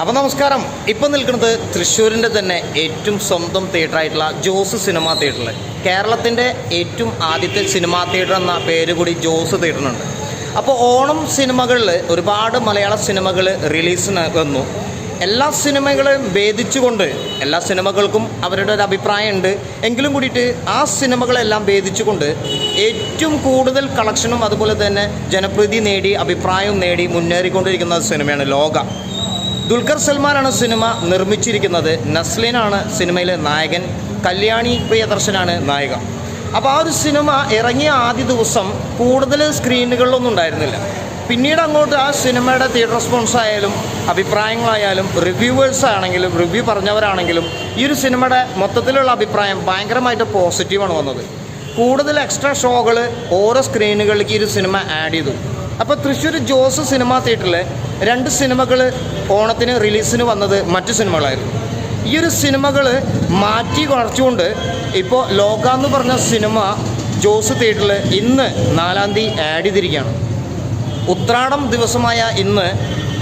അപ്പോൾ നമസ്കാരം. ഇപ്പം നിൽക്കുന്നത് തൃശ്ശൂരിന്റെ തന്നെ ഏറ്റവും സ്വന്തം തിയേറ്ററായിട്ടുള്ള ജോസ് സിനിമാ തിയേറ്ററിൽ കേരളത്തിന്റെ ഏറ്റവും ആദ്യത്തെ സിനിമാ തിയേറ്റർ എന്ന പേര് കൂടി ജോസ് തിയേറ്ററിനുണ്ട് അപ്പോൾ ഓണം സിനിമകളിൽ ഒരുപാട് മലയാള സിനിമകൾ റിലീസിന് വന്നു. എല്ലാ സിനിമകളെയും ഭേദിച്ചുകൊണ്ട് എല്ലാ സിനിമകൾക്കും അവരുടെ ഒരു അഭിപ്രായമുണ്ട്. എങ്കിലും കൂടിയിട്ട് ആ സിനിമകളെല്ലാം ഭേദിച്ചുകൊണ്ട് ഏറ്റവും കൂടുതൽ കളക്ഷനും അതുപോലെ തന്നെ ജനപ്രീതി നേടി അഭിപ്രായവും നേടി മുന്നേറിക്കൊണ്ടിരിക്കുന്ന സിനിമയാണ് ലോക. ദുൽഖർ സൽമാനാണ് സിനിമ നിർമ്മിച്ചിരിക്കുന്നത്. നസ്ലിനാണ് സിനിമയിലെ നായകൻ. കല്യാണി പ്രിയദർശനാണ് നായിക. അപ്പോൾ ആ ഒരു സിനിമ ഇറങ്ങിയ ആദ്യ ദിവസം കൂടുതൽ സ്ക്രീനുകളിലൊന്നും ഉണ്ടായിരുന്നില്ല. പിന്നീട് അങ്ങോട്ട് ആ സിനിമയുടെ തിയേറ്റർ റെസ്പോൺസ് ആയാലും അഭിപ്രായങ്ങളായാലും റിവ്യൂവേഴ്സ് ആണെങ്കിലും റിവ്യൂ പറഞ്ഞവരാണെങ്കിലും ഈ ഒരു സിനിമയുടെ മൊത്തത്തിലുള്ള അഭിപ്രായം ഭയങ്കരമായിട്ട് പോസിറ്റീവാണ് വന്നത്. കൂടുതൽ എക്സ്ട്രാ ഷോകൾ ഓരോ സ്ക്രീനുകളിലേക്ക് ഈ ഒരു സിനിമ ആഡ് ചെയ്തു. അപ്പോൾ തൃശ്ശൂർ ജോസ് സിനിമാ തിയേറ്ററിലെ രണ്ട് സിനിമകൾ ഓണത്തിന് റിലീസിന് വന്നത് മറ്റു സിനിമകളായിരുന്നു. ഈ ഒരു സിനിമകൾ മാറ്റി കുറച്ചുകൊണ്ട് ഇപ്പോൾ ലോക എന്ന് പറഞ്ഞ സിനിമ ജോസ് തിയേറ്ററിൽ ഇന്ന് നാലാം തീയതി ആഡ് ചെയ്തിരിക്കുകയാണ്. ഉത്രാടം ദിവസമായ ഇന്ന്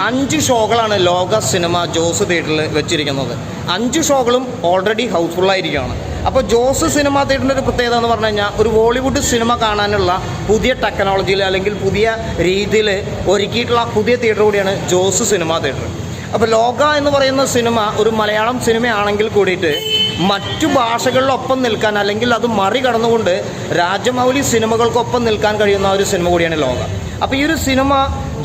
അഞ്ച് ഷോകളാണ് ലോക സിനിമ ജോസ് തിയേറ്ററിൽ വെച്ചിരിക്കുന്നത്. അഞ്ച് ഷോകളും ഓൾറെഡി ഹൗസ്ഫുള്ളായിരിക്കുകയാണ് അപ്പോൾ ജോസ് സിനിമ തിയേറ്ററിന്റെ ഒരു പ്രത്യേകത എന്ന് പറഞ്ഞു കഴിഞ്ഞാൽ ഒരു ബോളിവുഡ് സിനിമ കാണാനുള്ള പുതിയ ടെക്നോളജിയിൽ അല്ലെങ്കിൽ പുതിയ രീതിയിൽ ഒരുക്കിയിട്ടുള്ള പുതിയ തിയേറ്റർ കൂടിയാണ് ജോസ് സിനിമ തിയേറ്റർ. അപ്പോൾ ലോക എന്ന് പറയുന്ന സിനിമ ഒരു മലയാളം സിനിമയാണെങ്കിൽ കൂടിയിട്ട് മറ്റു ഭാഷകളിലൊപ്പം നിൽക്കാൻ അല്ലെങ്കിൽ അത് മറികടന്നുകൊണ്ട് രാജമൗലി സിനിമകൾക്കൊപ്പം നിൽക്കാൻ കഴിയുന്ന ഒരു സിനിമ കൂടിയാണ് ലോക. അപ്പോൾ ഈ ഒരു സിനിമ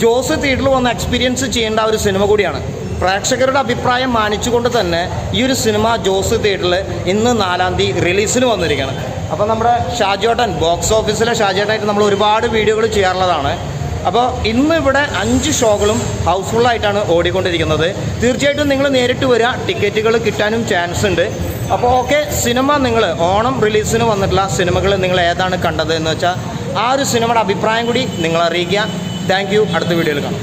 ജോസ് തിയേറ്ററിൽ വന്ന് എക്സ്പീരിയൻസ് ചെയ്യേണ്ട ഒരു സിനിമ കൂടിയാണ്. പ്രേക്ഷകരുടെ അഭിപ്രായം മാനിച്ചുകൊണ്ട് തന്നെ ഈ ഒരു സിനിമ ജോസ് തിയേറ്ററിൽ ഇന്ന് നാലാം തീയതി റിലീസിന് വന്നിരിക്കുകയാണ്. അപ്പോൾ നമ്മുടെ ഷാജോട്ടൻ ബോക്സ് ഓഫീസിലെ ഷാജോട്ടായിട്ട് നമ്മൾ ഒരുപാട് വീഡിയോകൾ ചെയ്യാറുള്ളതാണ്. അപ്പോൾ ഇന്ന് ഇവിടെ അഞ്ച് ഷോകളും ഹൗസ്ഫുള്ളായിട്ടാണ് ഓടിക്കൊണ്ടിരിക്കുന്നത്. തീർച്ചയായിട്ടും നിങ്ങൾ നേരിട്ട് വരിക ടിക്കറ്റുകൾ കിട്ടാനും ചാൻസ് ഉണ്ട്. അപ്പോൾ ഓക്കെ സിനിമ നിങ്ങൾ ഓണം റിലീസിന് വന്നിട്ടുള്ള സിനിമകൾ നിങ്ങൾ ഏതാണ് കണ്ടത് എന്ന് വെച്ചാൽ ആ ഒരു സിനിമയുടെ അഭിപ്രായം കൂടി നിങ്ങൾ അറിയിക്കുക. താങ്ക് യു അടുത്ത വീഡിയോയിൽ കാണാം.